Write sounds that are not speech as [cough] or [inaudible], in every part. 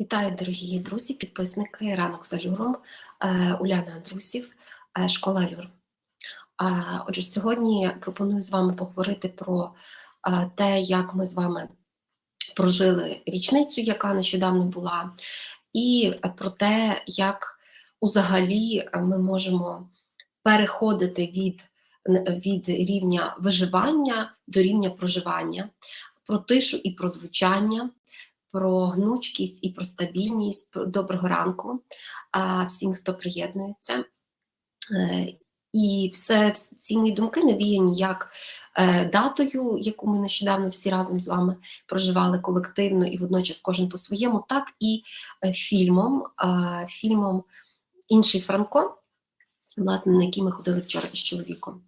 Вітаю, дорогі друзі, підписники ранок з Алюром, е, Уляна Андрусів, е, школа Алюр. Отже, сьогодні пропоную з вами поговорити про е, те, як ми з вами прожили річницю, яка нещодавно була, і про те, як взагалі ми можемо переходити від, від рівня виживання до рівня проживання, про тишу і про звучання про гнучкість і про стабільність. Доброго ранку всім, хто приєднується. Е, І все ці мої думки навіяні як е, датою, яку ми нещодавно всі разом з вами проживали колективно і водночас кожен по-своєму, так і е, фільмом, фільмом Інший Франко, власне, на який ми ходили вчора із чоловіком.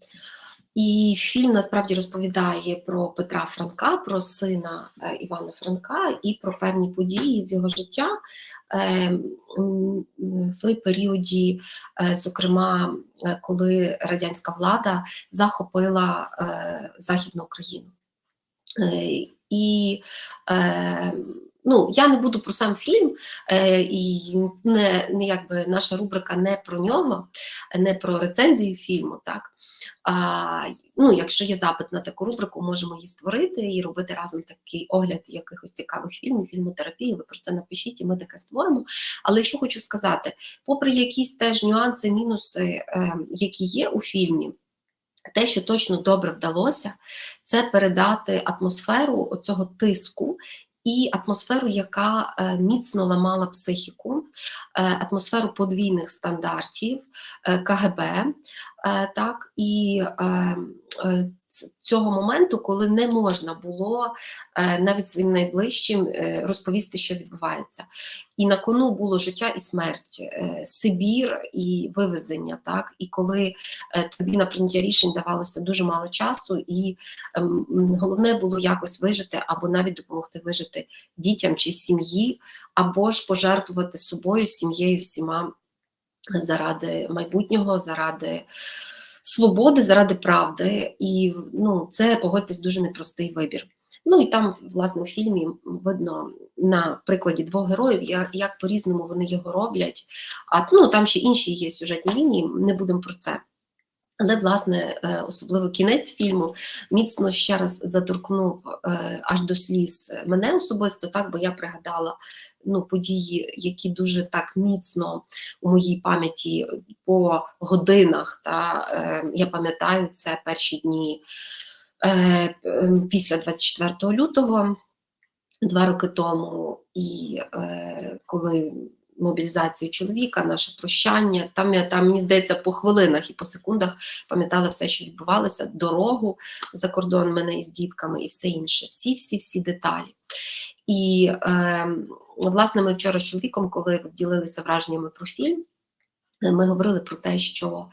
І фільм насправді розповідає про Петра Франка, про сина е, Івана Франка і про певні події з його життя е, в періоді, е, зокрема, коли радянська влада захопила Західну Україну. І е, ну, я не буду про сам фільм, е, і не, не якби наша рубрика не про нього, не про рецензію фільму, так. А, ну, якщо є запит на таку рубрику, можемо її створити і робити разом такий огляд якихось цікавих фільмів, фільмотерапії. Ви про це напишіть, і ми таке створимо. Але що хочу сказати, попри якісь теж нюанси, мінуси, е, які є у фільмі. Те, що точно добре вдалося, це передати атмосферу оцього тиску і атмосферу, яка е, міцно ламала психіку, е, атмосферу подвійних стандартів е, КГБ, так і цього моменту, коли не можна було е, навіть своїм найближчим е, розповісти, що відбувається. І на кону було життя і смерть, е, Сибір і вивезення, так і коли е, тобі на прийняття рішень давалося дуже мало часу, і ем, головне було якось вижити або навіть допомогти вижити дітям чи сім'ї, або ж пожертвувати собою, сім'єю, всіма заради майбутнього, заради свободи, заради правди. І ну, це погодьтесь дуже непростий вибір. Ну і там, власне, в фільмі видно на прикладі двох героїв, як, як по-різному вони його роблять. А ну там ще інші є сюжетні лінії, не будемо про це. Але, власне, е, особливо кінець фільму міцно ще раз заторкнув е, аж до сліз мене особисто, так, бо я пригадала ну, події, які дуже так міцно у моїй пам'яті по годинах. Та, е, я пам'ятаю це перші дні після 24 лютого, два роки тому, і коли мобілізацію чоловіка, наше прощання. Там я там, мені здається, по хвилинах і по секундах пам'ятала все, що відбувалося, дорогу за кордон мене із дітками і все інше. Всі, всі, всі деталі. І е, власне, ми вчора з чоловіком, коли ділилися враженнями про фільм. Ми говорили про те, що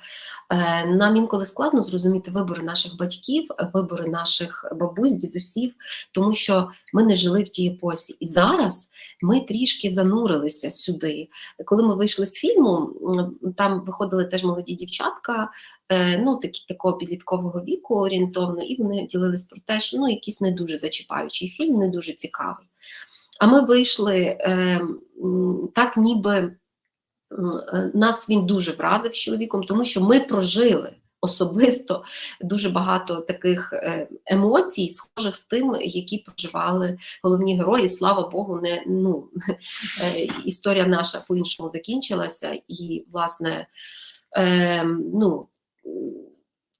е, нам інколи складно зрозуміти вибори наших батьків, вибори наших бабусь, дідусів, тому що ми не жили в тій епосі. І зараз ми трішки занурилися сюди. Коли ми вийшли з фільму, там виходили теж молоді дівчатка, е, ну такі такого підліткового віку орієнтовно, і вони ділились про те, що ну якийсь не дуже зачіпаючий фільм, не дуже цікавий. А ми вийшли е, так, ніби нас він дуже вразив з чоловіком, тому що ми прожили особисто дуже багато таких е, емоцій, схожих з тим, які проживали головні герої. Слава Богу, не ну [laughs] е, історія наша по-іншому закінчилася, і власне е, ну.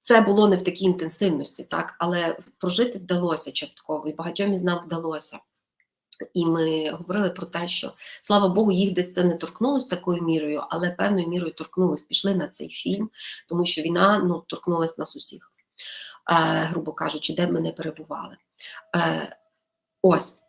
Це було не в такій інтенсивності, так, але прожити вдалося частково, і багатьом із нам вдалося. І ми говорили про те, що слава Богу, їх десь це не торкнулося такою мірою, але певною мірою торкнулось. Пішли на цей фільм, тому що війна ну, торкнулась нас усіх, е, грубо кажучи, де б ми не перебували. Е, ось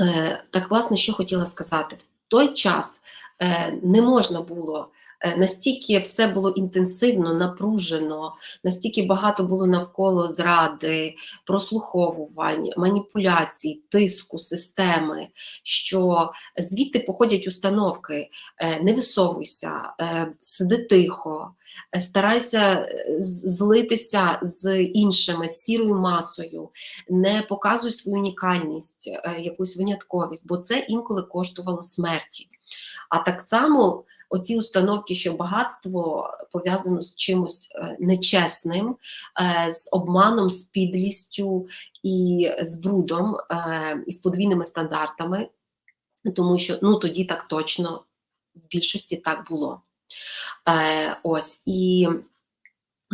е, так, власне, що хотіла сказати. В той час е, не можна було настільки все було інтенсивно, напружено, настільки багато було навколо зради, прослуховувань, маніпуляцій, тиску, системи, що звідти походять установки: е, не висовуйся, е, сиди тихо, е, старайся е, злитися з іншими, з сірою масою, не показуй свою унікальність, е, якусь винятковість, бо це інколи коштувало смерті. А так само оці установки, що багатство пов'язано з чимось е, нечесним, з обманом, з підлістю і з брудом, і з подвійними стандартами, тому що ну тоді так точно в більшості так було. Е, ось і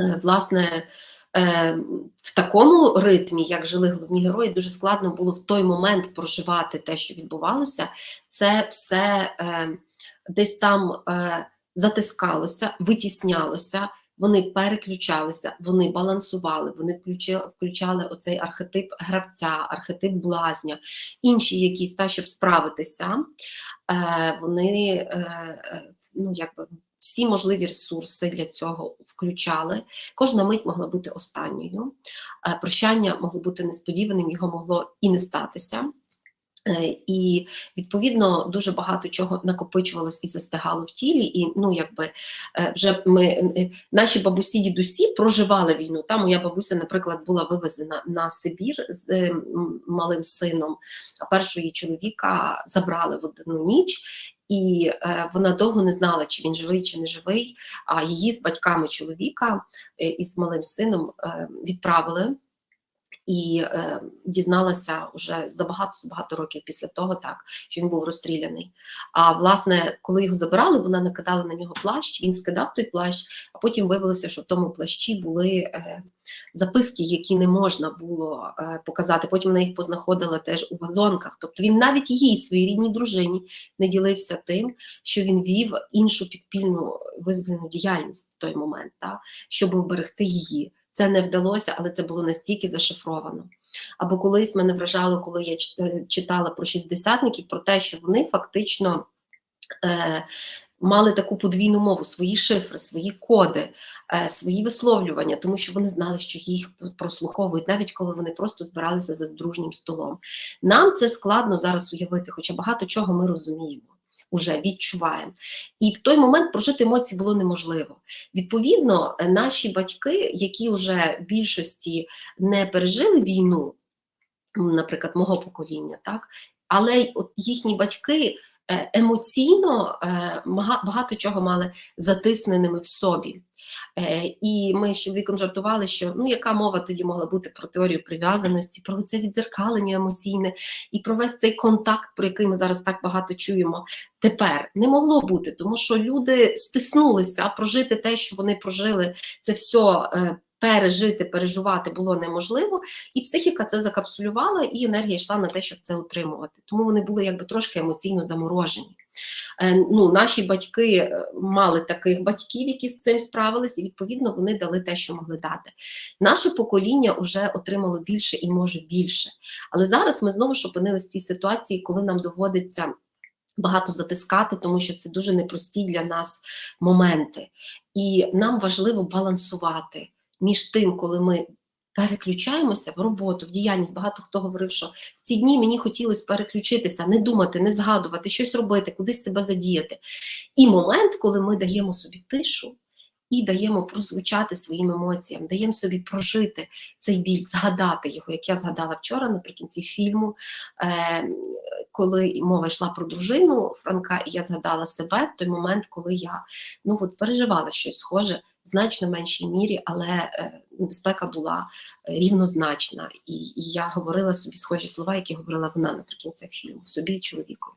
е, власне. е, В такому ритмі, як жили головні герої, дуже складно було в той момент проживати те, що відбувалося. Це все е, десь там е, затискалося, витіснялося, вони переключалися, вони балансували, вони включили, включали оцей архетип гравця, архетип блазня, інші якісь та, щоб справитися, е, вони е, ну, якби. Всі можливі ресурси для цього включали. Кожна мить могла бути останньою. Е, Прощання могло бути несподіваним, його могло і не статися. Е, І відповідно дуже багато чого накопичувалось і застигало в тілі. І ну, якби е, вже ми наші бабусі, дідусі проживали війну. Та моя бабуся, наприклад, була вивезена на Сибір з малим сином, а першого її чоловіка забрали в одну ніч. І е, вона довго не знала, чи він живий, чи не живий. А її з батьками чоловіка е, і з малим сином е, відправили і е, дізналася вже за багато за багато років після того, так що він був розстріляний. А власне, коли його забирали, вона накидала на нього плащ. Він скидав той плащ, а потім виявилося, що в тому плащі були е, записки, які не можна було е, показати. Потім вона їх познаходила теж у вазонках. Тобто він навіть їй, своїй рідній дружині, не ділився тим, що він вів іншу підпільну визвольну діяльність в той момент, та, щоб вберегти її. Це не вдалося, але це було настільки зашифровано. Або колись мене вражало, коли я е, читала про шістдесятників, про те, що вони фактично е, мали таку подвійну мову, свої шифри, свої коди, е, свої висловлювання, тому що вони знали, що їх прослуховують, навіть коли вони просто збиралися за дружнім столом. Нам це складно зараз уявити, хоча багато чого ми розуміємо. Уже відчуваємо. І в той момент прожити емоції було неможливо. Відповідно, наші батьки, які вже в більшості не пережили війну, наприклад, мого покоління, так, але їхні батьки е, емоційно е, багато чого мали затисненими в собі. Е, І ми з чоловіком жартували, що ну яка мова тоді могла бути про теорію прив'язаності, про це відзеркалення емоційне і про весь цей контакт, про який ми зараз так багато чуємо. Тепер не могло бути, тому що люди стиснулися, прожити те, що вони прожили, це все е, пережити, переживати було неможливо, і психіка це закапсулювала, і енергія йшла на те, щоб це утримувати. Тому вони були якби трошки емоційно заморожені. Е, ну, наші батьки е, мали таких батьків, які з цим справились, і відповідно вони дали те, що могли дати. Наше покоління вже отримало більше і може більше. Але зараз ми знову ж опинилися в цій ситуації, коли нам доводиться. Багато затискати, тому що це дуже непрості для нас моменти. І нам важливо балансувати між тим, коли ми переключаємося в роботу, в діяльність. Багато хто говорив, що в ці дні мені хотілося переключитися, не думати, не згадувати, щось робити, кудись себе задіяти. І момент, коли ми даємо собі тишу і даємо прозвучати своїм емоціям, даємо собі прожити цей біль, згадати його, як я згадала вчора наприкінці фільму, е, коли мова йшла про дружину Франка, і я згадала себе в той момент, коли я ну, от, переживала щось схоже в значно меншій мірі, але е, небезпека була е, рівнозначна. І, і я говорила собі схожі слова, які говорила вона наприкінці фільму, собі і чоловікові.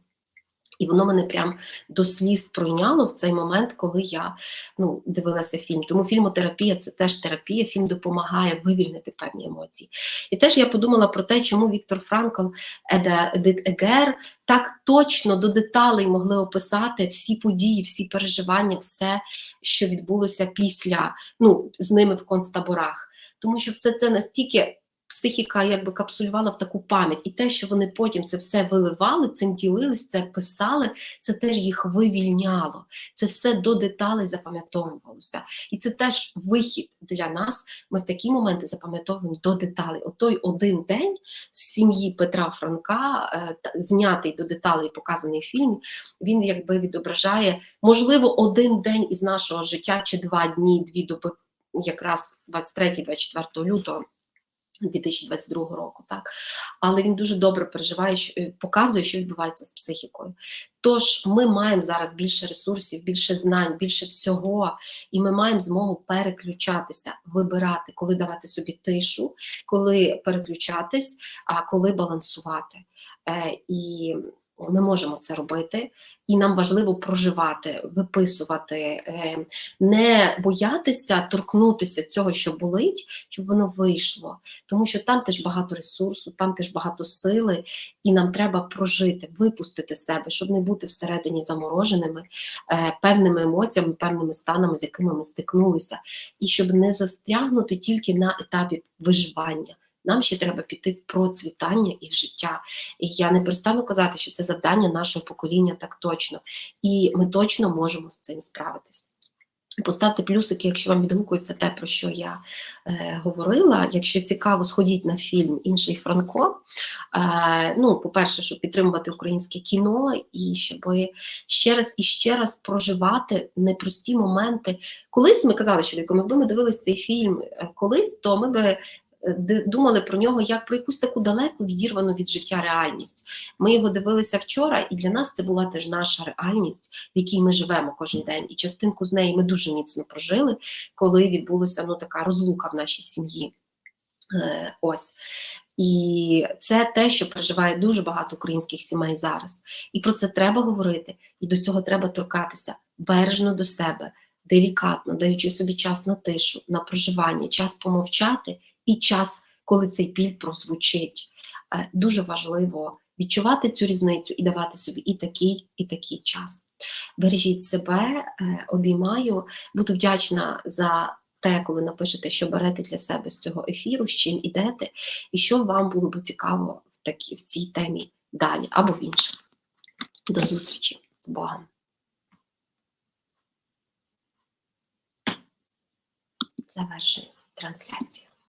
І воно мене прям до сліз пройняло в цей момент, коли я ну, дивилася фільм. Тому фільмотерапія це теж терапія, фільм допомагає вивільнити певні емоції. І теж я подумала про те, чому Віктор Франкл, Еда, Едит Егер так точно до деталей могли описати всі події, всі переживання, все, що відбулося після ну, з ними в концтаборах. Тому що все це настільки психіка якби капсулювала в таку пам'ять, і те, що вони потім це все виливали, цим ділились, це писали, це теж їх вивільняло. Це все до деталей запам'ятовувалося. І це теж вихід для нас. Ми в такі моменти запам'ятовуємо до деталей. От той один день з сім'ї Петра Франка, е, знятий до деталей, показаний в фільмі, він якби відображає, можливо, один день із нашого життя чи два дні, дві доби, якраз 23-24 лютого. 2022 року, так але він дуже добре переживає, е, показує, що відбувається з психікою. Тож ми маємо зараз більше ресурсів, більше знань, більше всього, і ми маємо змогу переключатися, вибирати, коли давати собі тишу, коли переключатись, а коли балансувати. Е, і ми можемо це робити, і нам важливо проживати, виписувати, е, не боятися торкнутися цього, що болить, щоб воно вийшло. Тому що там теж багато ресурсу, там теж багато сили, і нам треба прожити, випустити себе, щоб не бути всередині замороженими е, певними емоціями, певними станами, з якими ми стикнулися, і щоб не застрягнути тільки на етапі виживання. Нам ще треба піти в процвітання і в життя. І я не перестану казати, що це завдання нашого покоління так точно. І ми точно можемо з цим справитись. Поставте плюсики, якщо вам відгукується те, про що я е, говорила. Якщо цікаво, сходіть на фільм Інший Франко. Е, ну, по-перше, щоб підтримувати українське кіно, і щоб ще раз і ще раз проживати непрості моменти. Колись ми казали, що якби ми дивились цей фільм е, колись, то ми би думали про нього як про якусь таку далеку відірвану від життя реальність. Ми його дивилися вчора, і для нас це була теж наша реальність, в якій ми живемо кожен день. І частинку з неї ми дуже міцно прожили, коли відбулася ну, така розлука в нашій сім'ї. Е, ось. І це те, що переживає дуже багато українських сімей зараз. І про це треба говорити, і до цього треба торкатися бережно до себе, делікатно, даючи собі час на тишу, на проживання, час помовчати і час, коли цей біль прозвучить. Е, Дуже важливо відчувати цю різницю і давати собі і такий, і такий час. Бережіть себе, е, обіймаю, буду вдячна за те, коли напишете, що берете для себе з цього ефіру, з чим ідете, і що вам було б цікаво в, такі, в цій темі далі або в інших. До зустрічі з Богом. Завершую трансляцію.